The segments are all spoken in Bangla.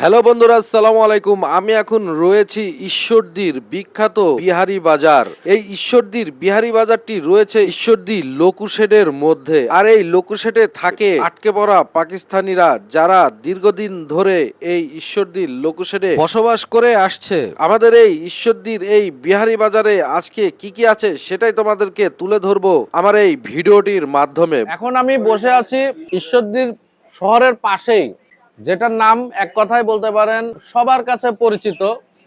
হ্যালো বন্ধুরা, আসসালামু আলাইকুম। আমি এখন রয়েছি ঈশ্বরদীর বিখ্যাত বিহারি বাজার। এই ঈশ্বরদীর বিহারি বাজারটি রয়েছে ঈশ্বরদী লোকুশেডের মধ্যে। আর এই লোকুশেডে থাকে আটকে পড়া পাকিস্তানিরা যারা দীর্ঘদিন ধরে এই ঈশ্বরদীর লোকুশেডে বসবাস করে আসছে। আমাদের এই ঈশ্বরদীর এই বিহারি বাজারে আজকে কি কি আছে সেটাই তোমাদেরকে তুলে ধরবো আমার এই ভিডিওটির মাধ্যমে। এখন আমি বসে আছি ঈশ্বরদীর শহরের পাশেই। যেটার নাম এক কথায় বলতে পারেন সবার কাছে পরিচিত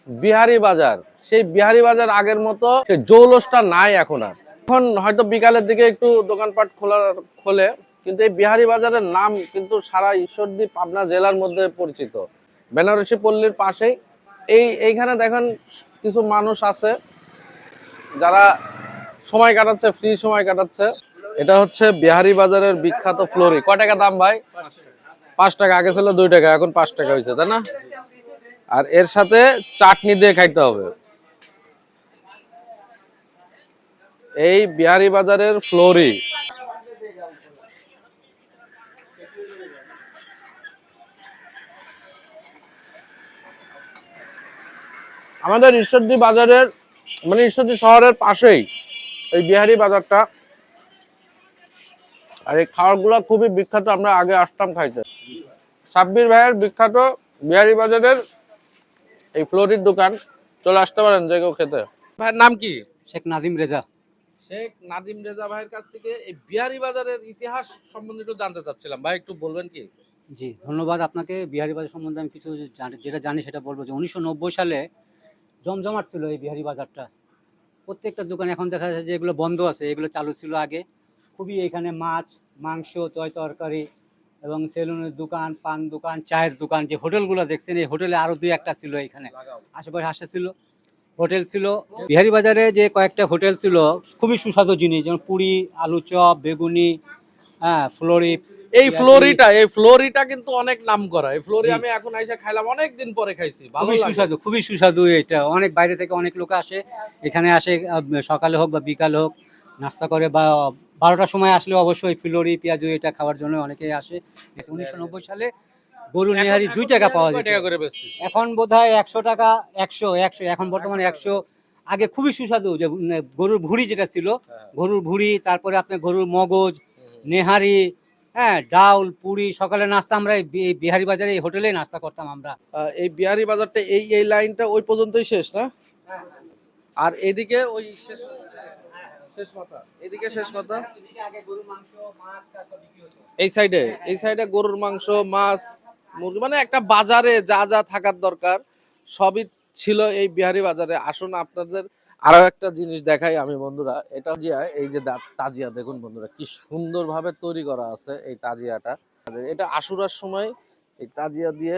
বিহারি বাজার। সেই বিহারি বাজার আগের মতো সেই জৌলসটা নাই এখন আর। এখন হয়তো বিকালের দিকে একটু দোকানপাট খোলা খোলে, কিন্তু এই বিহারি বাজারের নাম কিন্তু সারা ঈশ্বরদী পাবনা জেলার মধ্যে পরিচিত। বেনারসি পল্লীর পাশেই। এই, এইখানে দেখেন কিছু মানুষ আছে, যারা সময় কাটাচ্ছে ফ্রি সময় কাটাচ্ছে। এটা হচ্ছে বিহারি বাজারের বিখ্যাত ফ্লোরি কয় টাকা দাম ভাই? পাঁচ টাকা, আগে ছিল দুই টাকা, এখন পাঁচ টাকা হয়েছে, তাই না? আর এর সাথে চাটনি দিয়ে খাইতে হবে। এই বিহারি বাজারের ফ্লোরি। আমাদের ঈশ্বরদী বাজারের মানে ঈশ্বরদী শহরের পাশেই এই বিহারি বাজারটা। আর এই খাবারগুলো খুবই বিখ্যাত, আমরা আগে আসতাম খাইতে। সাব্বির ভাইয়ের বিখ্যাত বিহারি বাজারের এই ফ্লোরির দোকান। চলে আসতে পারেন যে কেউ খেতে। ভাইয়ের নাম কি? শেখ নাদিম রেজা। শেখ নাদিম রেজা ভাইয়ের কাছ থেকে এই বিহারি বাজারের ইতিহাস সম্বন্ধে একটু জানতে চাচ্ছিলাম। ভাই একটু বলবেন কি? জি ধন্যবাদ আপনাকে। বিহারি বাজার সম্বন্ধে আমি কিছু যেটা জানি সেটা বলব যে উনিশশো নব্বই সালে জমজমাট ছিল এই বিহারি বাজারটা। প্রত্যেকটা দোকান এখন দেখা যাচ্ছে যে এগুলো বন্ধ আছে এগুলো চালু ছিল আগে। খুবই এখানে মাছ মাংস তয় তরকারি এবং সেলুনের দোকান পান দোকান চায়ের দোকান যে হোটেলগুলো দেখছেন এই হোটেলে আরও দুই একটা ছিল এখানে। আশেপাশে আসে ছিল হোটেল ছিল। বিহারি বাজারে যে কয়েকটা হোটেল ছিল খুবই সুস্বাদু জিনিস যেমন পুরি আলু চপ বেগুনি হ্যাঁ ফ্লোরি এই ফ্লোরিটা এই ফ্লোরিটা কিন্তু অনেক নাম করা এই ফ্লোরি আমি এখন আইসা খাইলাম অনেক দিন পরে খাইছি খুবই সুস্বাদু খুবই সুস্বাদু এটা। অনেক বাইরে থেকে অনেক লোক আসে এখানে আসে সকালে হোক বা বিকালে হোক নাস্তা করে বা বারোটার সময় আসলে অবশ্যই ফিলোরি পেঁয়াজু এটা খাওয়ার জন্য অনেকেই আসে। উনিশশো নব্বই সালে গরু নেহারি দুই টাকা পাওয়া যায় টাকা করে বেচতিস? এখন বোধ হয় একশো টাকা একশো একশো এখন বর্তমানে একশো। আগে খুবই সুস্বাদু যে গরুর ভুড়ি যেটা ছিল হ্যাঁ। গরুর ভুড়ি তারপরে আপনার গরুর মগজ নেহারি হ্যাঁ ডাউল পুরি সকালে নাস্তা আমরা এই বিহারি বাজারে এই হোটেলে নাস্তা করতাম আমরা। এই বিহারি বাজারটা এই এই লাইনটা ওই পর্যন্তই শেষ না? আর এদিকে ওই শেষ শেষ মাথা। এদিকে শেষ মাথা। এই সাইডে এই সাইডে গরুর মাংস, মাছ, মুরগি মানে একটা বাজারে যা যা থাকার দরকার, সবই ছিল এই বিহারি বাজারে। আসুন আপনাদের আরও একটা জিনিস দেখাই আমি, বন্ধুরা। এটা এই যে তাজিয়া, দেখুন বন্ধুরা, কি সুন্দরভাবে তৈরি করা আছে এই তাজিয়াটা। এটা আশুরার সময় এই তাজিয়া দিয়ে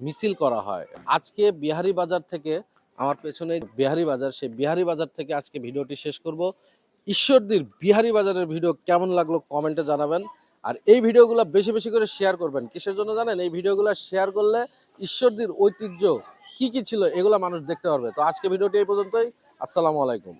মিছিল করা হয়। আজকে বিহারি বাজার থেকে আমার পেছনে বিহারি বাজার। সেই বিহারি বাজার থেকে আজকে ভিডিওটি শেষ করব। ঈশ্বরদীর বিহারি বাজারের ভিডিও কেমন লাগল কমেন্টে জানাবেন। আর এই ভিডিওগুলো বেশি বেশি করে শেয়ার করবেন। কিসের জন্য জানেন? এই ভিডিওগুলো শেয়ার করলে ঈশ্বরদীর ঐতিহ্য কি কি ছিল এগুলো মানুষ দেখতে পারবে। তো আজকে ভিডিওটি এই পর্যন্তই। আসসালামু আলাইকুম।